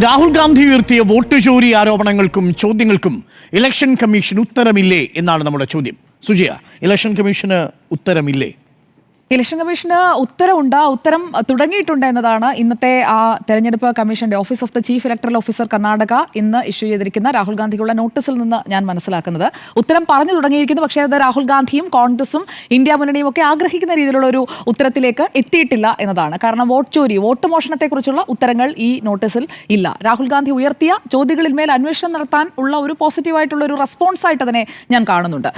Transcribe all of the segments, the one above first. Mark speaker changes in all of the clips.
Speaker 1: രാഹുൽ ഗാന്ധി ഉയർത്തിയ വോട്ട് ചോരി ആരോപണങ്ങൾക്കും ചോദ്യങ്ങൾക്കും election commission ഉത്തരമില്ലേ എന്നാണ് നമ്മുടെ ചോദ്യം. സുജയ ഇലക്ഷൻ കമ്മീഷന് ഉത്തരമില്ലേ?
Speaker 2: ഇലക്ഷൻ കമ്മീഷന് ഉത്തരവുണ്ട് ആ ഉത്തരം തുടങ്ങിയിട്ടുണ്ട് എന്നതാണ് ഇന്നത്തെ ആ തെരഞ്ഞെടുപ്പ് കമ്മീഷന്റെ office of the chief electoral officer Karnataka ഇന്ന് ഇഷ്യൂ ചെയ്തിരിക്കുന്ന രാഹുൽ ഗാന്ധിക്കുള്ള നോട്ടീസിൽ നിന്ന് ഞാൻ മനസ്സിലാക്കുന്നത്. ഉത്തരം പറഞ്ഞു തുടങ്ങിയിരിക്കുന്നു പക്ഷേ അത് രാഹുൽ ഗാന്ധിയും കോൺഗ്രസും ഇന്ത്യ മുന്നണിയും ഒക്കെ ആഗ്രഹിക്കുന്ന രീതിയിലുള്ള ഒരു ഉത്തരത്തിലേക്ക് എത്തിയിട്ടില്ല എന്നതാണ്. കാരണം വോട്ട് ചോരി വോട്ട് മോഷണത്തെക്കുറിച്ചുള്ള ഉത്തരങ്ങൾ ഈ നോട്ടീസിൽ ഇല്ല. രാഹുൽ ഗാന്ധി ഉയർത്തിയ ചോദ്യങ്ങളിൽ മേൽ അന്വേഷണം നടത്താൻ ഉള്ള ഒരു പോസിറ്റീവായിട്ടുള്ള ഒരു റെസ്പോൺസ് ആയിട്ട് അതിനെ ഞാൻ കാണുന്നുണ്ട്.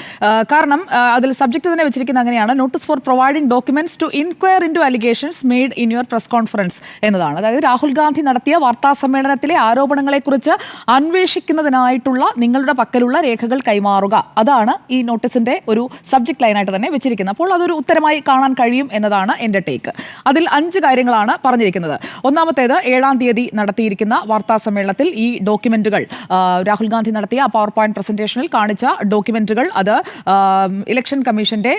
Speaker 2: കാരണം അതിൽ സബ്ജക്ട് തന്നെ വെച്ചിരിക്കുന്നത് അങ്ങനെയാണ്. Notice for providing documents to inquire into allegations made in your press conference എന്നതാണ്. അതായത് രാഹുൽ ഗാന്ധി നടത്തിയ വാർത്താ സമ്മേളനത്തിലെ ആരോപണങ്ങളെക്കുറിച്ച് അന്വേഷിക്കുന്നതിനായിട്ടുള്ള നിങ്ങളുടെ പക്കലുള്ള രേഖകൾ കൈമാറുക. അതാണ് ഈ നോട്ടീസിന്റെ ഒരു സബ്ജക്ട് ലൈനായിട്ട് തന്നെ വെച്ചിരിക്കുന്നത്. അപ്പോൾ അതൊരു ഉത്തരമായി കാണാൻ കഴിയും എന്നതാണ് എന്റെ ടേക്ക് അതിൽ അഞ്ച് കാര്യങ്ങളാണ് പറഞ്ഞിരിക്കുന്നത്. ഒന്നാമത്തേത് ഏഴാം തീയതി നടത്തിയിരിക്കുന്ന വാർത്താ സമ്മേളനത്തിൽ ഈ ഡോക്യുമെന്റുകൾ രാഹുൽ ഗാന്ധി നടത്തിയ പവർ പോയിന്റ് പ്രസന്റേഷനിൽ കാണിച്ച ഡോക്യുമെന്റുകൾ അത് ഇലക്ഷൻ കമ്മീഷന്റെ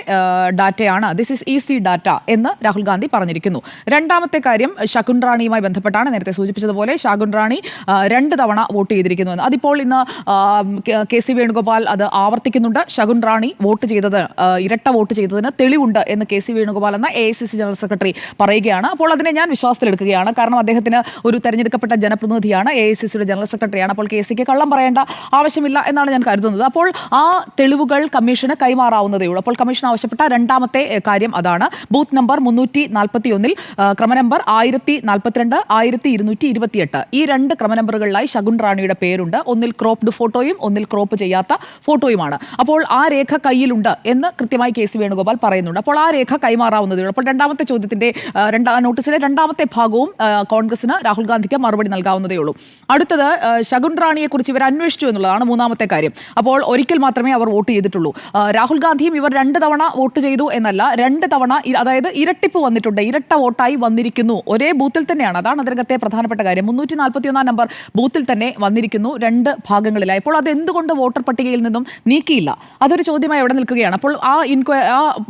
Speaker 2: ഡാറ്റയാണ് ദിസ് ഇസ് ഈസി ഡാറ്റ എന്ന് രാഹുൽ ഗാന്ധി പറഞ്ഞിരിക്കുന്നു. രണ്ടാമത്തെ കാര്യം ശകുൻ റാണിയുമായി ബന്ധപ്പെട്ടാണ് നേരത്തെ സൂചിപ്പിച്ചതുപോലെ ശകുൻ റാണി രണ്ട് തവണ വോട്ട് ചെയ്തിരിക്കുന്നു എന്ന്. അതിപ്പോൾ ഇന്ന് കെ- സി വേണുഗോപാൽ അത് ആവർത്തിക്കുന്നുണ്ട്. ശകുൻ റാണി വോട്ട് ചെയ്തത് ഇരട്ട വോട്ട് ചെയ്തതിന് തെളിവുണ്ട് എന്ന് കെ സി വേണുഗോപാൽ എന്ന എ ജനറൽ സെക്രട്ടറി പറയുകയാണ്. അപ്പോൾ അതിനെ ഞാൻ വിശ്വാസത്തിലെടുക്കുകയാണ്. കാരണം അദ്ദേഹത്തിന് ഒരു തെരഞ്ഞെടുക്കപ്പെട്ട ജനപ്രതിനിധിയാണ് എ ജനറൽ സെക്രട്ടറിയാണ്. അപ്പോൾ കെ സിക്ക് കള്ളം പറയേണ്ട ആവശ്യമില്ല എന്നാണ് ഞാൻ കരുതുന്നത്. അപ്പോൾ ആ തെളിവുകൾ കമ്മീഷന് കൈമാറാവുന്നതേ ഉള്ളൂ. അപ്പോൾ കമ്മീഷൻ ആവശ്യപ്പെട്ട രണ്ടാമത്തെ കാര്യം അതാണ്. ബൂത്ത് നമ്പർ മുന്നൂറ്റി നാൽപ്പത്തി ഒന്നിൽ ക്രമ നമ്പർ ആയിരത്തി നാൽപ്പത്തിരണ്ട് ആയിരത്തി ഇരുന്നൂറ്റി ഇരുപത്തിയെട്ട് ഈ രണ്ട് ക്രമ നമ്പറുകളിലായി ശകുൻ റാണിയുടെ പേരുണ്ട്. ഒന്നിൽ ക്രോപ്ഡ് ഫോട്ടോയും ഒന്നിൽ ക്രോപ്പ് ചെയ്യാത്ത ഫോട്ടോയുമാണ്. അപ്പോൾ ആ രേഖ കയ്യിലുണ്ട് എന്ന് കൃത്യമായി കെ സി വേണുഗോപാൽ പറയുന്നുണ്ട്. അപ്പോൾ ആ രേഖ കൈമാറാവുന്നതേ ഉള്ളൂ. അപ്പോൾ രണ്ടാമത്തെ ചോദ്യത്തിന്റെ രണ്ടാം നോട്ടീസിലെ രണ്ടാമത്തെ ഭാഗവും കോൺഗ്രസിന് രാഹുൽ ഗാന്ധിക്ക് മറുപടി നൽകാവുന്നതേ ഉള്ളൂ. അടുത്തത് ശകുൻ റാണിയെ കുറിച്ച് ഇവർ അന്വേഷിച്ചു എന്നുള്ളതാണ് മൂന്നാമത്തെ കാര്യം. അപ്പോൾ ഒരിക്കൽ മാത്രമേ അവർ വോട്ട് ചെയ്തിട്ടുള്ളൂ. രാഹുൽ ഗാന്ധിയും ഇവർ രണ്ട് തവണ വോട്ട് ചെയ്തു എന്നല്ല രണ്ട് തവണ ഇ- അതായത് ഇരട്ടിപ്പ് വന്നിട്ടുണ്ട്. ഇരട്ട വോട്ടായി വന്നിരിക്കുന്നു. ഒരേ ബൂത്തിൽ തന്നെയാണ്. അതാണ് അതിനകത്തെ പ്രധാനപ്പെട്ട കാര്യം. മുന്നൂറ്റി നാൽപ്പത്തി ഒന്നാം നമ്പർ ബൂത്തിൽ തന്നെ വന്നിരിക്കുന്നു രണ്ട് ഭാഗങ്ങളിലായി. അപ്പോൾ അത് എന്തുകൊണ്ട് വോട്ടർ പട്ടികയിൽ നിന്നും നീക്കിയില്ല? അതൊരു ചോദ്യമായി അവിടെ നിൽക്കുകയാണ്. അപ്പോൾ ആ ഇൻക്വയ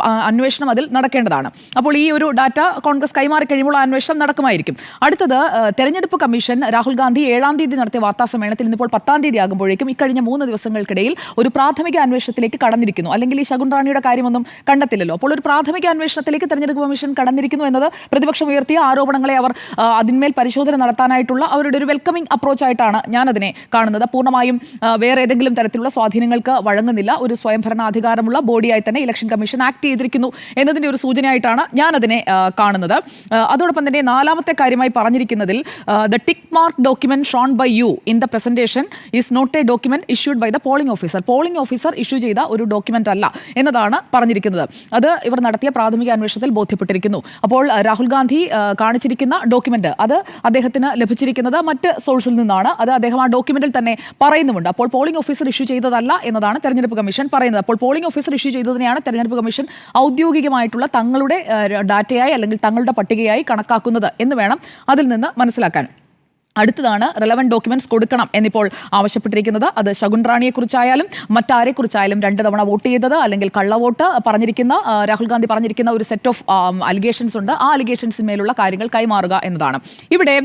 Speaker 2: ആ അന്വേഷണം അതിൽ നടക്കേണ്ടതാണ്. അപ്പോൾ ഈ ഒരു ഡാറ്റ കോൺഗ്രസ് കൈമാറി കഴിയുമ്പോൾ ആ അന്വേഷണം നടക്കുമായിരിക്കും. അടുത്തത് തെരഞ്ഞെടുപ്പ് കമ്മീഷൻ രാഹുൽ ഗാന്ധി ഏഴാം തീയതി നടത്തിയ വാർത്താ സമ്മേളനത്തിൽ ഇന്നിപ്പോൾ പത്താം തീയതി ആകുമ്പോഴേക്കും ഇക്കഴിഞ്ഞ മൂന്ന് ദിവസങ്ങൾക്കിടയിൽ ഒരു പ്രാഥമിക അന്വേഷണത്തിലേക്ക് കടന്നിരിക്കുന്നു. അല്ലെങ്കിൽ ഈ ശകുൻ റാണിയുടെ കാര്യമൊന്നും കണ്ടെത്തില്ലല്ലോ. അപ്പോൾ ഒരു പ്രാഥമിക അന്വേഷണത്തിലേക്ക് തെരഞ്ഞെടുപ്പ് കമ്മീഷൻ കടന്നിരിക്കുന്നു എന്നത് പ്രതിപക്ഷം ഉയർത്തിയ ആരോപണങ്ങളെ അവർ അതിന്മേൽ പരിശോധന നടത്താനായിട്ടുള്ള അവരുടെ ഒരു വെൽക്കമിംഗ് അപ്രോച്ചായിട്ടാണ് ഞാനതിനെ കാണുന്നത്. പൂർണമായും വേറെ ഏതെങ്കിലും തരത്തിലുള്ള സ്വാധീനങ്ങൾക്ക് വഴങ്ങുന്നില്ല. ഒരു സ്വയംഭരണാധികാരമുള്ള ബോഡിയായി തന്നെ ഇലക്ഷൻ കമ്മീഷൻ ആക്ട് ചെയ്തിരിക്കുന്നു എന്നതിന്റെ ഒരു സൂചനയായിട്ടാണ് ഞാനതിനെ കാണുന്നത്. അതോടൊപ്പം തന്നെ നാലാമത്തെ കാര്യമായി പറഞ്ഞിരിക്കുന്നതിൽ the tick mark document shown by you in the presentation is not a document issued by the polling officer polling officer issue ചെയ്ത ഒരു ഡോക്യുമെന്റ് അല്ല എന്നതാണ് പറഞ്ഞിരിക്കുന്നത്. അത് ഇവർ നടത്തിയ പ്രാഥമിക അന്വേഷണത്തിൽ ബോധ്യപ്പെട്ടിരിക്കുന്നു. അപ്പോൾ രാഹുൽ ഗാന്ധി കാണിച്ചിരിക്കുന്ന ഡോക്യുമെന്റ് അത് അദ്ദേഹത്തിന് ലഭിച്ചിരിക്കുന്നത് മറ്റ് സോഴ്സിൽ നിന്നാണ്. അത് അദ്ദേഹം ആ ഡോക്യുമെന്റിൽ തന്നെ പറയുന്നുമുണ്ട്. അപ്പോൾ പോളിംഗ് ഓഫീസർ ഇഷ്യൂ ചെയ്തതല്ല എന്നതാണ് തെരഞ്ഞെടുപ്പ് കമ്മീഷൻ പറയുന്നത്. അപ്പോൾ പോളിംഗ് ഓഫീസർ ഇഷ്യൂ ചെയ്തതിനെയാണ് തെരഞ്ഞെടുപ്പ് കമ്മീഷൻ ഔദ്യോഗികമായിട്ടുള്ള തങ്ങളുടെ ഡാറ്റയായി അല്ലെങ്കിൽ തങ്ങളുടെ പട്ടികയായി കണക്കാക്കുന്നത് എന്ന് വേണം അതിൽ നിന്ന് മനസ്സിലാക്കാൻ. അടുത്തതാണ് റെലവന്റ് ഡോക്യുമെന്റ്സ് കൊടുക്കണം എന്നിപ്പോൾ ആവശ്യപ്പെട്ടിരിക്കുന്നത്. അത് ശകുൻ റാണിയെക്കുറിച്ചായാലും മറ്റാരെക്കുറിച്ചായാലും രണ്ട് തവണ വോട്ട് ചെയ്തത് അല്ലെങ്കിൽ കള്ളവോട്ട് പറഞ്ഞിരിക്കുന്ന രാഹുൽ ഗാന്ധി പറഞ്ഞിരിക്കുന്ന ഒരു സെറ്റ് ഓഫ് അലിഗേഷൻസ് ഉണ്ട്. ആ അലിഗേഷൻസിന്മേലുള്ള കാര്യങ്ങൾ കൈമാറുക എന്നതാണ്. ഇവിടെ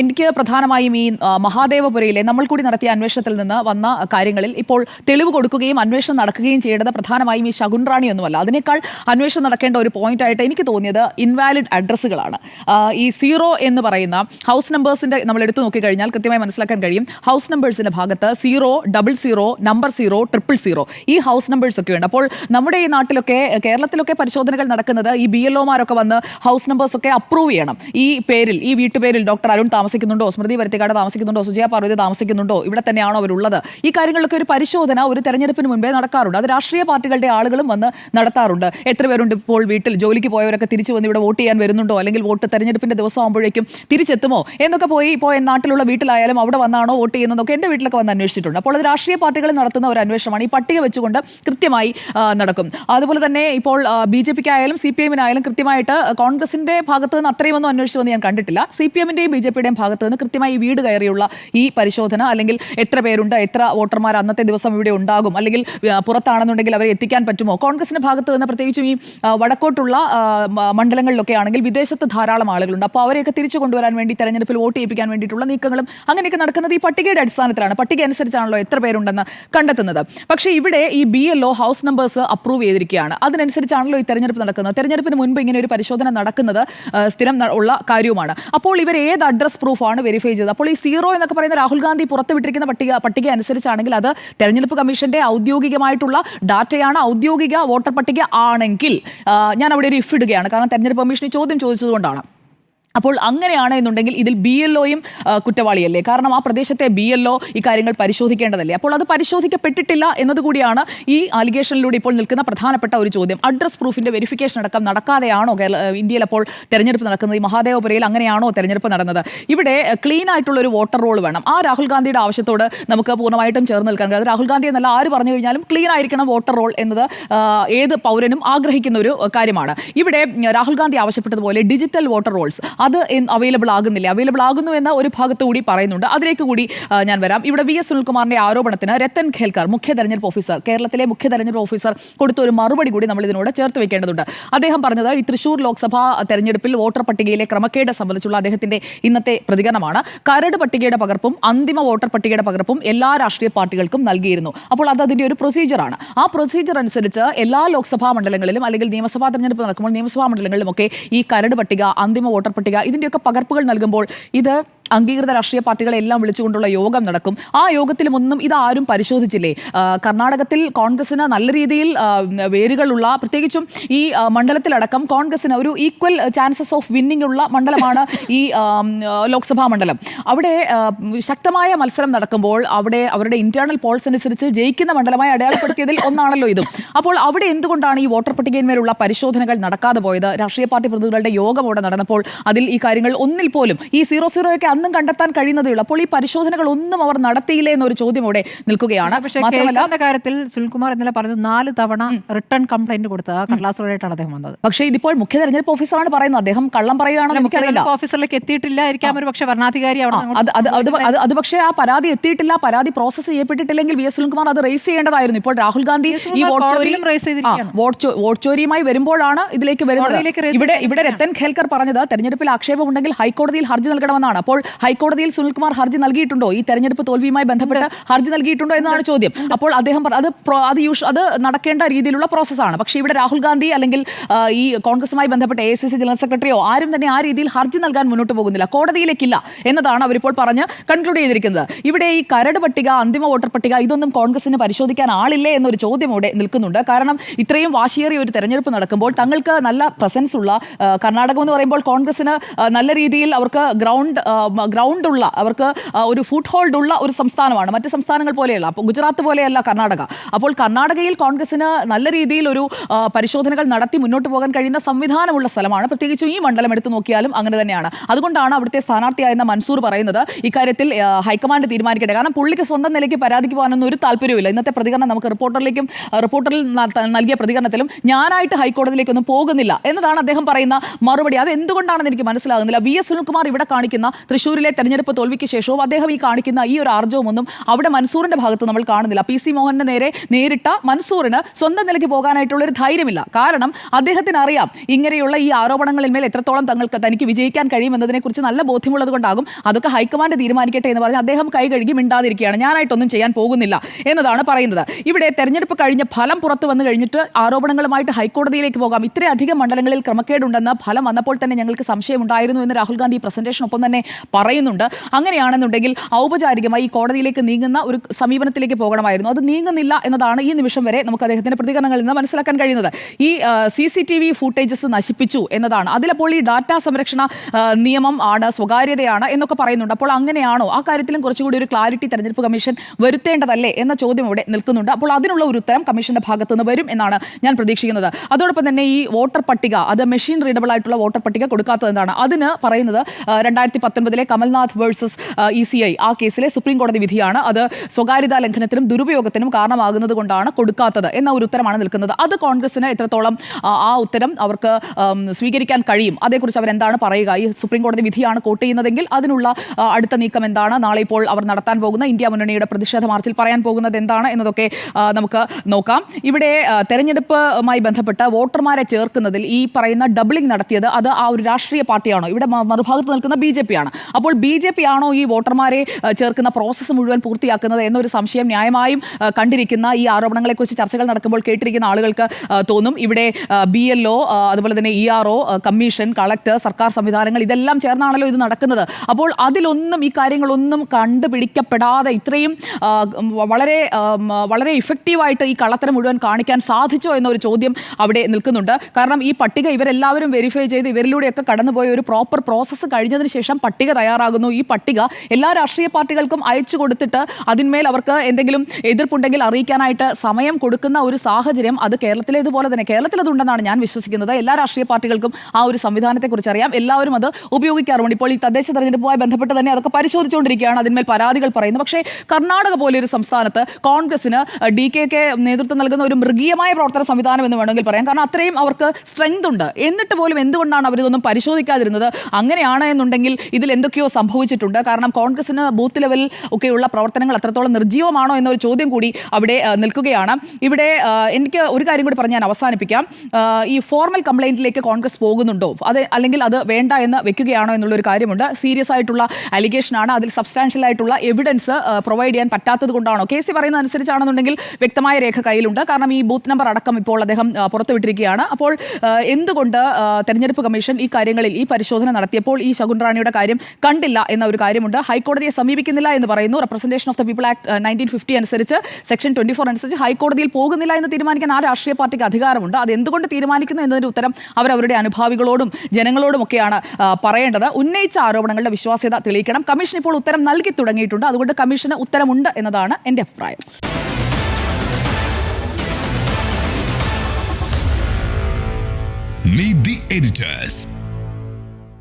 Speaker 2: എനിക്ക് പ്രധാനമായും ഈ മഹാദേവപുരയിലെ നമ്മൾ കൂടി നടത്തിയ അന്വേഷണത്തിൽ നിന്ന് വന്ന കാര്യങ്ങളിൽ ഇപ്പോൾ തെളിവ് കൊടുക്കുകയും അന്വേഷണം നടക്കുകയും ചെയ്യേണ്ടത് പ്രധാനമായും ഈ ശകുൻ റാണി ഒന്നുമല്ല. അതിനേക്കാൾ അന്വേഷണം നടക്കേണ്ട ഒരു പോയിന്റ് ആയിട്ട് എനിക്ക് തോന്നിയത് ഇൻവാലിഡ് അഡ്രസ്സുകളാണ് ഈ സീറോ എന്ന് പറയുന്ന ഹൗസ് നമ്പേഴ്സിന്റെ നമ്മൾ എടുത്തു നോക്കിക്കഴിഞ്ഞാൽ കൃത്യമായി മനസ്സിലാക്കാൻ കഴിയും. ഹൗസ് നമ്പേഴ്സിന്റെ ഭാഗത്ത് zero double zero number zero triple zero ഈ ഹൗസ് നമ്പേഴ്സ് ഒക്കെ ഉണ്ട്. അപ്പോൾ നമ്മുടെ ഈ നാട്ടിലൊക്കെ കേരളത്തിലൊക്കെ പരിശോധനകൾ നടക്കുന്നത് ഈ ബി എൽ ഒമാരൊക്കെ വന്ന് ഹൗസ് നമ്പേഴ്സ് ഒക്കെ അപ്രൂവ് ചെയ്യണം. ഈ പേരിൽ ഈ വീട്ടുപേരിൽ ഡോക്ടർ അരുൺ താമസിക്കുന്നുണ്ടോ? സ്മൃതി വരുത്തിക്കാട് താമസിക്കുന്നുണ്ടോ? സുജയ പാർവതി താമസിക്കുന്നുണ്ടോ? ഇവിടെ തന്നെയാണോ അവരുള്ളത്? ഈ കാര്യങ്ങളിലൊക്കെ ഒരു പരിശോധന ഒരു തെരഞ്ഞെടുപ്പിന് മുൻപേ നടക്കാറുണ്ട്. അത് രാഷ്ട്രീയ പാർട്ടികളുടെ ആളുകളും വന്ന് നടത്താറുണ്ട്. എത്ര പേരുണ്ട് ഇപ്പോൾ വീട്ടിൽ? ജോലിക്ക് പോയവരൊക്കെ തിരിച്ചു വന്ന് ഇവിടെ വോട്ട് ചെയ്യാൻ വരുന്നുണ്ടോ? അല്ലെങ്കിൽ വോട്ട് തെരഞ്ഞെടുപ്പിന്റെ ദിവസം ആകുമ്പോഴേക്കും തിരിച്ചെത്തുമോ? എന്നൊക്കെ പോയി നാട്ടിലുള്ള വീട്ടിലായാലും അവിടെ വന്നാണോ വോട്ട് ചെയ്യുന്നതൊക്കെ എന്റെ വീട്ടിലൊക്കെ വന്ന് അന്വേഷിച്ചിട്ടുണ്ട്. അപ്പോൾ അത് രാഷ്ട്രീയ പാർട്ടികൾ നടത്തുന്ന ഒരു അന്വേഷണമാണ്. ഈ പട്ടിക വെച്ചുകൊണ്ട് കൃത്യമായി നടക്കും. അതുപോലെ തന്നെ ഇപ്പോൾ ബി ജെ പിക്കായാലും സി പി എമ്മിനായാലും കൃത്യമായിട്ട് കോൺഗ്രസിന്റെ ഭാഗത്ത് നിന്ന് അത്രയുമൊന്നും അന്വേഷിച്ചൊന്നും ഞാൻ കണ്ടിട്ടില്ല. സി പി എമ്മിന്റെയും ബി ജെ പിയുടെയും ഭാഗത്ത് നിന്ന് കൃത്യമായി വീട് കയറിയുള്ള ഈ പരിശോധന അല്ലെങ്കിൽ എത്ര പേരുണ്ട് എത്ര വോട്ടർമാർ അന്നത്തെ ദിവസം ഇവിടെ ഉണ്ടാകും അല്ലെങ്കിൽ പുറത്താണെന്നുണ്ടെങ്കിൽ അവരെ എത്തിക്കാൻ പറ്റുമോ? കോൺഗ്രസിന്റെ ഭാഗത്ത് നിന്ന് പ്രത്യേകിച്ചും ഈ വടക്കോട്ടുള്ള മണ്ഡലങ്ങളിലൊക്കെ ആണെങ്കിൽ വിദേശത്ത് ധാരാളം ആളുകളുണ്ട്. അപ്പോൾ അവരെയൊക്കെ തിരിച്ചു കൊണ്ടുവരാൻ വേണ്ടി തെരഞ്ഞെടുപ്പിൽ വോട്ട് ചെയ്യിപ്പിക്കാൻ വേണ്ടിയിട്ടുള്ള നീക്കങ്ങളും അങ്ങനെയൊക്കെ നടക്കുന്നത് ഈ പട്ടികയുടെ അടിസ്ഥാനത്തിലാണ്. പട്ടിക അനുസരിച്ചാണല്ലോ എത്ര പേരുണ്ടെന്ന് കണ്ടെത്തുന്നത്. പക്ഷേ ഇവിടെ ഈ B L O house numbers approve ചെയ്തിരിക്കുകയാണ്. അതിനനുസരിച്ചാണല്ലോ ഈ തെരഞ്ഞെടുപ്പ് നടക്കുന്നത്. തെരഞ്ഞെടുപ്പിന് മുൻപ് ഇങ്ങനെ ഒരു പരിശോധന നടക്കുന്നത് സ്ഥിരം ഉള്ള കാര്യവുമാണ്. അപ്പോൾ ഇവർ ഏത് അഡ്രസ് പ്രൂഫാണ് വെരിഫൈ ചെയ്തത്? അപ്പോൾ ഈ സീറോ എന്നൊക്കെ പറയുന്ന രാഹുൽ ഗാന്ധി പുറത്തുവിട്ടിരിക്കുന്ന പട്ടിക പട്ടിക അനുസരിച്ചാണെങ്കിൽ അത് തെരഞ്ഞെടുപ്പ് കമ്മീഷന്റെ ഔദ്യോഗികമായിട്ടുള്ള ഡാറ്റയാണ് ഔദ്യോഗിക വോട്ടർ പട്ടിക ആണെങ്കിൽ ഞാൻ അവിടെ ഒരു ഇഫ് ഇടുകയാണ്. കാരണം തെരഞ്ഞെടുപ്പ് കമ്മീഷൻ ചോദ്യം ചോദിച്ചതുകൊണ്ടാണ്. അപ്പോൾ അങ്ങനെയാണ് എന്നുണ്ടെങ്കിൽ ഇതിൽ ബി എൽ ഒയും കുറ്റവാളിയല്ലേ? കാരണം ആ പ്രദേശത്തെ ബി എൽ ഒ ഇക്കാര്യങ്ങൾ കാര്യങ്ങൾ പരിശോധിക്കേണ്ടതല്ലേ? അപ്പോൾ അത് പരിശോധിക്കപ്പെട്ടിട്ടില്ല എന്നതുകൂടിയാണ് ഈ അലിഗേഷനിലൂടെ ഇപ്പോൾ നിൽക്കുന്ന പ്രധാനപ്പെട്ട ഒരു ചോദ്യം. അഡ്രസ് പ്രൂഫിന്റെ വെരിഫിക്കേഷൻ അടക്കം നടക്കാതെയാണോ കേരള ഇന്ത്യയിൽ അപ്പോൾ തെരഞ്ഞെടുപ്പ് നടക്കുന്നത്? ഈ മഹാദേവപുരയിൽ അങ്ങനെയാണോ തെരഞ്ഞെടുപ്പ് നടന്നത്? ഇവിടെ ക്ലീൻ ആയിട്ടുള്ള ഒരു വോട്ടർ റോൾ വേണം. ആ രാഹുൽ ഗാന്ധിയുടെ ആവശ്യത്തോട് നമുക്ക് പൂർണമായിട്ടും ചേർന്ന് നിൽക്കാൻ കഴിയും. രാഹുൽ ഗാന്ധി എന്നല്ല ആര് പറഞ്ഞു കഴിഞ്ഞാലും ക്ലീൻ ആയിരിക്കണം വോട്ടർ റോൾ എന്നത് ഏത് പൗരനും ആഗ്രഹിക്കുന്ന ഒരു കാര്യമാണ്. ഇവിടെ രാഹുൽ ഗാന്ധി ആവശ്യപ്പെട്ടതുപോലെ ഡിജിറ്റൽ വോട്ടർ റോൾസ് അത് അവൈലബിൾ ആകുന്നില്ല. അവൈലബിൾ ആകുന്നു എന്ന ഒരു ഭാഗത്ത് കൂടി പറയുന്നുണ്ട്. അതിലേക്ക് കൂടി ഞാൻ വരാം. ഇവിടെ വി എസ് സുനിൽകുമാറിന്റെ ആരോപണത്തിന് രത്തൻ ഖേൽക്കർ മുഖ്യ തെരഞ്ഞെടുപ്പ് ഓഫീസർ കേരളത്തിലെ മുഖ്യ തെരഞ്ഞെടുപ്പ് ഓഫീസർ കൊടുത്ത ഒരു മറുപടി കൂടി നമ്മൾ ഇതിനോട് ചേർത്ത് വെക്കേണ്ടതുണ്ട്. അദ്ദേഹം പറഞ്ഞത് ഈ തൃശൂർ ലോക്സഭാ തെരഞ്ഞെടുപ്പിൽ വോട്ടർ പട്ടികയിലെ ക്രമക്കേട് സംബന്ധിച്ചുള്ള അദ്ദേഹത്തിന്റെ ഇന്നത്തെ പ്രതികരണമാണ്. കരട് പട്ടികയുടെ പകർപ്പും അന്തിമ വോട്ടർ പട്ടികയുടെ പകർപ്പും എല്ലാ രാഷ്ട്രീയ പാർട്ടികൾക്കും നൽകിയിരുന്നു. അപ്പോൾ അത് അതിന്റെ ഒരു പ്രൊസീജിയറാണ് ആ പ്രൊസീജിയർ അനുസരിച്ച് എല്ലാ ലോക്സഭാ മണ്ഡലങ്ങളിലും അല്ലെങ്കിൽ നിയമസഭാ തെരഞ്ഞെടുപ്പ് നടക്കുമ്പോൾ നിയമസഭാ മണ്ഡലങ്ങളിലും ഒക്കെ ഈ കരട് പട്ടിക അന്തിമ വോട്ടർ പട്ടിക ഇതിന്റെയൊക്കെ പകർപ്പുകൾ നൽകുമ്പോൾ ഇത് അംഗീകൃത രാഷ്ട്രീയ പാർട്ടികളെല്ലാം വിളിച്ചുകൊണ്ടുള്ള യോഗം നടക്കും. ആ യോഗത്തിലും ഒന്നും ഇത് ആരും പരിശോധിച്ചില്ലേ കർണാടകത്തിൽ കോൺഗ്രസിന് നല്ല രീതിയിൽ വേരുകളുള്ള പ്രത്യേകിച്ചും ഈ മണ്ഡലത്തിലടക്കം കോൺഗ്രസിന് ഒരു ഈക്വൽ ചാൻസസ് ഓഫ് വിന്നിംഗ് ഉള്ള മണ്ഡലമാണ് ഈ ലോക്സഭാ മണ്ഡലം. അവിടെ ശക്തമായ മത്സരം നടക്കുമ്പോൾ അവിടെ അവരുടെ ഇന്റേണൽ പോൾസ് അനുസരിച്ച് ജയിക്കുന്ന മണ്ഡലമായി അടയാളപ്പെടുത്തിയതിൽ ഒന്നാണല്ലോ ഇതും. അപ്പോൾ അവിടെ എന്തുകൊണ്ടാണ് ഈ വോട്ടർ പട്ടികയിന്മേലുള്ള പരിശോധനകൾ നടക്കാതെ പോയത്? രാഷ്ട്രീയ പാർട്ടി പ്രതിനിധികളുടെ യോഗം അവിടെ നടന്നപ്പോൾ അതിൽ ഈ കാര്യങ്ങൾ ഒന്നിൽ പോലും ഈ സീറോ സീറോ ഒക്കെ അന്നും കണ്ടെത്താൻ കഴിയുന്നതേ ഉള്ളൂ അപ്പോൾ ഈ പരിശോധനകൾ ഒന്നും അവർ നടത്തിയില്ലേ എന്നൊരു ചോദ്യം ഇവിടെ നിൽക്കുകയാണ്.
Speaker 3: പക്ഷേ കാര്യത്തിൽ സുൽകുമാർ ഇന്നലെ പറഞ്ഞു നാല് തവണ റിട്ടേൺ കംപ്ലൈന്റ് കൊടുത്ത ആ കടലാസുകളായിട്ടാണ് അദ്ദേഹം വന്നത്.
Speaker 2: പക്ഷേ ഇതിപ്പോൾ മുഖ്യ തെരഞ്ഞെടുപ്പ് ഓഫീസറാണ് പറയുന്നത്. അദ്ദേഹം കള്ളം പറയുകയാണെന്ന് എനിക്കറിയില്ല.
Speaker 3: ഓഫീസറിലേക്ക് എത്തിയിട്ടില്ലായിരിക്കാം ഒരു പക്ഷേ ഭരണാധികാരി
Speaker 2: അത് പക്ഷേ ആ പരാതി എത്തിയിട്ടില്ല. പരാതി പ്രോസസ്സ് ചെയ്യപ്പെട്ടിട്ടില്ലെങ്കിൽ വി എസ് സുനിൽകുമാർ അത് റേസ് ചെയ്യേണ്ടതായിരുന്നു. ഇപ്പോൾ രാഹുൽ ഗാന്ധി ഈ വോട്ട് ചോരി റേസ് വോട്ട് ചോരിയുമായി വരുമ്പോഴാണ് ഇതിലേക്ക് വരുന്നത്. ഇവിടെ ഇവിടെ രത്തൻ ഖേൽക്കർ പറഞ്ഞത് തെരഞ്ഞെടുപ്പിൽ ആക്ഷേപമുണ്ടെങ്കിൽ ഹൈക്കോടതിയിൽ ഹർജി നൽകണമെന്നാണ്. അപ്പോൾ ഹൈക്കോടതിയിൽ സുനിൽകുമാർ ഹർജി നൽകിയിട്ടുണ്ടോ? ഈ തെരഞ്ഞെടുപ്പ് തോൽവിയുമായി ബന്ധപ്പെട്ട് ഹർജി നൽകിയിട്ടുണ്ടോ എന്നാണ് ചോദ്യം. അപ്പോൾ അദ്ദേഹം അത് അത് യൂഷ് അത് നടക്കേണ്ട രീതിയിലുള്ള പ്രോസസ്സാണ് പക്ഷേ ഇവിടെ രാഹുൽ ഗാന്ധി അല്ലെങ്കിൽ ഈ കോൺഗ്രസുമായി ബന്ധപ്പെട്ട എ സി സി ജനറൽ സെക്രട്ടറിയോ ആരും തന്നെ ആ രീതിയിൽ ഹർജി നൽകാൻ മുന്നോട്ട് പോകുന്നില്ല. കോടതിയിലേക്കില്ല എന്നതാണ് അവരിപ്പോൾ പറഞ്ഞ് കൺക്ലൂഡ് ചെയ്തിരിക്കുന്നത്. ഇവിടെ ഈ കരട് പട്ടിക അന്തിമ വോട്ടർ പട്ടിക ഇതൊന്നും കോൺഗ്രസിന് പരിശോധിക്കാൻ ആളില്ലേ എന്നൊരു ചോദ്യം ഇവിടെ നിൽക്കുന്നുണ്ട്. കാരണം ഇത്രയും വാശിയേറിയ ഒരു തെരഞ്ഞെടുപ്പ് നടക്കുമ്പോൾ തങ്ങൾക്ക് നല്ല പ്രസൻസ് ഉള്ള കർണാടകം എന്ന് പറയുമ്പോൾ കോൺഗ്രസിന് നല്ല രീതിയിൽ അവർക്ക് ഗ്രൗണ്ട് ഗ്രൗണ്ട് ഉള്ള അവർക്ക് ഒരു ഫുട് ഹോൾഡ് ഉള്ള ഒരു സംസ്ഥാനമാണ്. മറ്റ് സംസ്ഥാനങ്ങൾ പോലെയല്ല. അപ്പോൾ ഗുജറാത്ത് പോലെയല്ല കർണാടക. അപ്പോൾ കർണാടകയിൽ കോൺഗ്രസിന് നല്ല രീതിയിൽ ഒരു പരിശോധനകൾ നടത്തി മുന്നോട്ട് പോകാൻ കഴിയുന്ന സംവിധാനമുള്ള സ്ഥലമാണ്. പ്രത്യേകിച്ചും ഈ മണ്ഡലം എടുത്തു നോക്കിയാലും അങ്ങനെ തന്നെയാണ്. അതുകൊണ്ടാണ് അവിടുത്തെ സ്ഥാനാർത്ഥിയായിരുന്ന മൻസൂർ പറയുന്നത് ഇക്കാര്യത്തിൽ ഹൈക്കമാൻഡ് തീരുമാനിക്കട്ടെ. കാരണം പുള്ളിക്ക് സ്വന്തം നിലയ്ക്ക് പരാതിക്ക് പോകാനൊന്നും ഒരു താല്പര്യമില്ല ഇന്നത്തെ പ്രതികരണം നമുക്ക് റിപ്പോർട്ടറിലേക്കും റിപ്പോർട്ടറിൽ നൽകിയ പ്രതികരണത്തിലും ഞാനായിട്ട് ഹൈക്കോടതിയിലേക്കൊന്നും പോകുന്നില്ല എന്നതാണ് അദ്ദേഹം പറയുന്ന മറുപടി. അത് എന്തുകൊണ്ടാണെന്ന് എനിക്ക് മനസ്സിലാകുന്നില്ല. വി എസ് സുനിൽകുമാർ ഇവിടെ കാണിക്കുന്ന തൃശ്ശൂരിലെ തെരഞ്ഞെടുപ്പ് തോൽവിക്ക് ശേഷവും അദ്ദേഹം ഈ കാണിക്കുന്ന ഈ ഒരു ആർജവമൊന്നും അവിടെ മൻസൂറിന്റെ ഭാഗത്ത് നമ്മൾ കാണുന്നില്ല. പി സി മോഹന്റെ നേരെ നേരിട്ട മൻസൂറിന് സ്വന്തം നിലയ്ക്ക് പോകാനായിട്ടുള്ള ഒരു ധൈര്യമില്ല. കാരണം അദ്ദേഹത്തിന് അറിയാം ഇങ്ങനെയുള്ള ഈ ആരോപണങ്ങളിൽ മേൽ എത്രത്തോളം തങ്ങൾക്ക് തനിക്ക് വിജയിക്കാൻ കഴിയുമെന്നതിനെ കുറിച്ച് നല്ല ബോധ്യമുള്ളത് കൊണ്ടാകും അതൊക്കെ ഹൈക്കമാൻഡ് തീരുമാനിക്കട്ടെ എന്ന് പറഞ്ഞ് അദ്ദേഹം കൈ കഴുകി മിണ്ടാതിരിക്കുകയാണ്. ഞാനായിട്ടൊന്നും ചെയ്യാൻ പോകുന്നില്ല എന്നതാണ് പറയുന്നത്. ഇവിടെ തെരഞ്ഞെടുപ്പ് കഴിഞ്ഞ ഫലം പുറത്തു വന്നു കഴിഞ്ഞിട്ട് ആരോപണങ്ങളുമായിട്ട് ഹൈക്കോടതിയിലേക്ക് പോകാം. ഇത്രയധികം മണ്ഡലങ്ങളിൽ ക്രമക്കേടുണ്ടെന്ന് ഫലം വന്നപ്പോൾ തന്നെ ഞങ്ങൾക്ക് സംശയമുണ്ടായിരുന്നു എന്ന് രാഹുൽ ഗാന്ധി പ്രസന്റേഷൻ ഒപ്പം തന്നെ പറയുന്നുണ്ട്. അങ്ങനെയാണെന്നുണ്ടെങ്കിൽ ഔപചാരികമായി ഈ കോടതിയിലേക്ക് നീങ്ങുന്ന ഒരു സമീപനത്തിലേക്ക് പോകണമായിരുന്നു. അത് നീങ്ങുന്നില്ല എന്നതാണ് ഈ നിമിഷം വരെ നമുക്ക് അദ്ദേഹത്തിന്റെ പ്രതികരണങ്ങളിൽ നിന്ന് മനസ്സിലാക്കാൻ കഴിയുന്നത്. ഈ C C T V footages നശിപ്പിച്ചു എന്നതാണ്. അതിലപ്പോൾ ഈ ഡാറ്റ സംരക്ഷണ നിയമം ആണ് സ്വകാര്യതയാണ് എന്നൊക്കെ പറയുന്നുണ്ട്. അപ്പോൾ അങ്ങനെയാണോ? ആ കാര്യത്തിലും കുറച്ചുകൂടി ഒരു ക്ലാരിറ്റി തെരഞ്ഞെടുപ്പ് കമ്മീഷൻ വരുത്തേണ്ടതല്ലേ എന്ന ചോദ്യം ഇവിടെ നിൽക്കുന്നുണ്ട്. അപ്പോൾ അതിനുള്ള ഒരു ഉത്തരം കമ്മീഷന്റെ ഭാഗത്തുനിന്ന് വരും എന്നാണ് ഞാൻ പ്രതീക്ഷിക്കുന്നത്. അതോടൊപ്പം തന്നെ ഈ വോട്ടർ പട്ടിക അത് മെഷീൻ റീഡബിൾ ആയിട്ടുള്ള വോട്ടർ പട്ടിക കൊടുക്കാത്തത് എന്താണ് അതിന് പറയുന്നത് രണ്ടായിരത്തി പത്തൊൻപതിലെ Kamalnath versus E C I ആ കേസിലെ സുപ്രീം കോടതി വിധിയാണ്. അത് സ്വകാര്യതാ ലംഘനത്തിനും ദുരുപയോഗത്തിനും കാരണമാകുന്നത് കൊണ്ടാണ് കൊടുക്കാത്തത് എന്ന ഒരു ഉത്തരമാണ് നിൽക്കുന്നത്. അത് കോൺഗ്രസിന് എത്രത്തോളം ആ, ഉത്തരം അവർക്ക് സ്വീകരിക്കാൻ കഴിയും? അതേക്കുറിച്ച് അവരെന്താണ് പറയുക? ഈ സുപ്രീം കോടതി വിധിയാണ് കോട്ട് ചെയ്യുന്നതെങ്കിൽ അതിനുള്ള അടുത്ത നീക്കം എന്താണ്? നാളെ ഇപ്പോൾ അവർ നടത്താൻ പോകുന്ന ഇന്ത്യ മുന്നണിയുടെ പ്രതിഷേധ മാർച്ചിൽ പറയാൻ പോകുന്നത് എന്താണ് എന്നതൊക്കെ നമുക്ക് നോക്കാം. ഇവിടെ തെരഞ്ഞെടുപ്പുമായി ബന്ധപ്പെട്ട് വോട്ടർമാരെ ചേർക്കുന്നതിൽ ഈ പറയുന്ന ഡബിളിംഗ് നടത്തിയത് അത് ആ ഒരു രാഷ്ട്രീയ പാർട്ടിയാണോ? ഇവിടെ മറുഭാഗത്ത് നിൽക്കുന്ന ബി ജെ പി ആണ്. അപ്പോൾ ബി ജെ പി ആണോ ഈ വോട്ടർമാരെ ചേർക്കുന്ന പ്രോസസ്സ് മുഴുവൻ പൂർത്തിയാക്കുന്നത് എന്നൊരു സംശയം ന്യായമായും കണ്ടിരിക്കുന്ന ഈ ആരോപണങ്ങളെക്കുറിച്ച് ചർച്ചകൾ നടക്കുമ്പോൾ കേട്ടിരിക്കുന്ന ആളുകൾക്ക് തോന്നും. ഇവിടെ ബി എൽ ഒ അതുപോലെ തന്നെ E R O commission collector സർക്കാർ സംവിധാനങ്ങൾ ഇതെല്ലാം ചേർന്നാണല്ലോ ഇത് നടക്കുന്നത്. അപ്പോൾ അതിലൊന്നും ഈ കാര്യങ്ങളൊന്നും കണ്ടുപിടിക്കപ്പെടാതെ ഇത്രയും വളരെ വളരെ ഇഫക്റ്റീവായിട്ട് ഈ കള്ളത്തരം മുഴുവൻ കാണിക്കാൻ സാധിച്ചോ എന്നൊരു ചോദ്യം അവിടെ നിൽക്കുന്നുണ്ട്. കാരണം ഈ പട്ടിക ഇവരെല്ലാവരും വെരിഫൈ ചെയ്ത് ഇവരിലൂടെയൊക്കെ കടന്നുപോയ ഒരു പ്രോപ്പർ പ്രോസസ്സ് കഴിഞ്ഞതിന് ശേഷം പട്ടിക തയ്യാറാകുന്നു. ഈ പട്ടിക എല്ലാ രാഷ്ട്രീയ പാർട്ടികൾക്കും അയച്ചു കൊടുത്തിട്ട് അതിന്മേൽ അവർക്ക് എന്തെങ്കിലും എതിർപ്പുണ്ടെങ്കിൽ അറിയിക്കാനായിട്ട് സമയം കൊടുക്കുന്ന ഒരു സാഹചര്യം അത് കേരളത്തിലെ ഇതുപോലെ തന്നെ. കേരളത്തിൽ അതുണ്ടെന്നാണ് ഞാൻ വിശ്വസിക്കുന്നത്. എല്ലാ രാഷ്ട്രീയ പാർട്ടികൾക്കും ആ ഒരു സംവിധാനത്തെക്കുറിച്ച് അറിയാം. എല്ലാവരും അത് ഉപയോഗിക്കാറുണ്ട് ഇപ്പോൾ ഈ തദ്ദേശ തെരഞ്ഞെടുപ്പുമായി ബന്ധപ്പെട്ട് തന്നെ അതൊക്കെ പരിശോധിച്ചുകൊണ്ടിരിക്കുകയാണ്. അതിന്മേൽ പരാതികൾ പറയുന്നത് പക്ഷേ കർണാടക പോലെ ഒരു സംസ്ഥാനത്ത് കോൺഗ്രസിന് ഡി കെ കെ നേതൃത്വം നൽകുന്ന ഒരു മൃഗീയമായ പ്രവർത്തന സംവിധാനം എന്ന് വേണമെങ്കിൽ പറയാം. കാരണം അത്രയും അവർക്ക് സ്ട്രെങ്ത് ഉണ്ട്. എന്നിട്ട് പോലും എന്തുകൊണ്ടാണ് അവരിതൊന്നും പരിശോധിക്കാതിരുന്നത്? അങ്ങനെയാണ് എന്നുണ്ടെങ്കിൽ ഇതിൽ എന്തൊക്കെയോ സംഭവിച്ചിട്ടുണ്ട്. കാരണം കോൺഗ്രസിന് ബൂത്ത് ലെവലിൽ ഒക്കെയുള്ള പ്രവർത്തനങ്ങൾ അത്രത്തോളം നിർജീവമാണോ എന്നൊരു ചോദ്യം കൂടി അവിടെ നിൽക്കുകയാണ്. ഇവിടെ എനിക്ക് ഒരു കാര്യം കൂടി പറഞ്ഞ് ഞാൻ അവസാനിപ്പിക്കാം. ഈ ഫോർമൽ കംപ്ലൈന്റിലേക്ക് കോൺഗ്രസ് പോകുന്നുണ്ടോ? അത് അല്ലെങ്കിൽ അത് വേണ്ട എന്ന് വെക്കുകയാണോ എന്നുള്ള ഒരു കാര്യമുണ്ട്. സീരിയസ് ആയിട്ടുള്ള അലിഗേഷൻ ആണ് അതിൽ സബ്സ്റ്റാൻഷ്യൽ ആയിട്ടുള്ള എവിഡൻസ് പ്രൊവൈഡ് ചെയ്യാൻ പറ്റാത്തത് കൊണ്ടാണോ? കെ സി പറയുന്ന അനുസരിച്ചാണെന്നുണ്ടെങ്കിൽ വ്യക്തമായ രേഖ കയ്യിലുണ്ട്. കാരണം ഈ ബൂത്ത് നമ്പർ അടക്കം ഇപ്പോൾ അദ്ദേഹം പുറത്തുവിട്ടിരിക്കുകയാണ്. അപ്പോൾ എന്തുകൊണ്ട് തെരഞ്ഞെടുപ്പ് കമ്മീഷൻ ഈ കാര്യങ്ങളിൽ ഈ പരിശോധന നടത്തിയപ്പോൾ ഈ ശകുൻ റാണിയുടെ കാര്യം കണ്ടില്ല എന്ന ഒരു കാര്യമുണ്ട്. ഹൈക്കോടതിയെ സമീപിക്കുന്നില്ല എന്ന് പറയുന്നു. Representation of the people act nineteen fifty അനുസരിച്ച് സെക്ഷൻ ട്വന്റി ഫോർ അനുസരിച്ച് ഹൈക്കോടതിയിൽ പോകുന്നില്ല എന്ന് തീരുമാനിക്കാൻ ആ രാഷ്ട്രീയ പാർട്ടിക്ക് അധികാരമുണ്ട്. അത് എന്തുകൊണ്ട് തീരുമാനിക്കുന്നു എന്നതിന്റെ ഉത്തരം അവരവരുടെ അനുഭാവികളോടും ജനങ്ങളോടും ഒക്കെയാണ് പറയേണ്ടത്. ഉന്നയിച്ച ആരോപണങ്ങളുടെ വിശ്വാസ്യത തെളിയിക്കണം. കമ്മീഷൻ ഇപ്പോൾ ഉത്തരം നൽകി തുടങ്ങിയിട്ടുണ്ട്. അതുകൊണ്ട് കമ്മീഷന് ഉത്തരമുണ്ട് എന്നതാണ് എന്റെ അഭിപ്രായം.
Speaker 4: Meet the editors.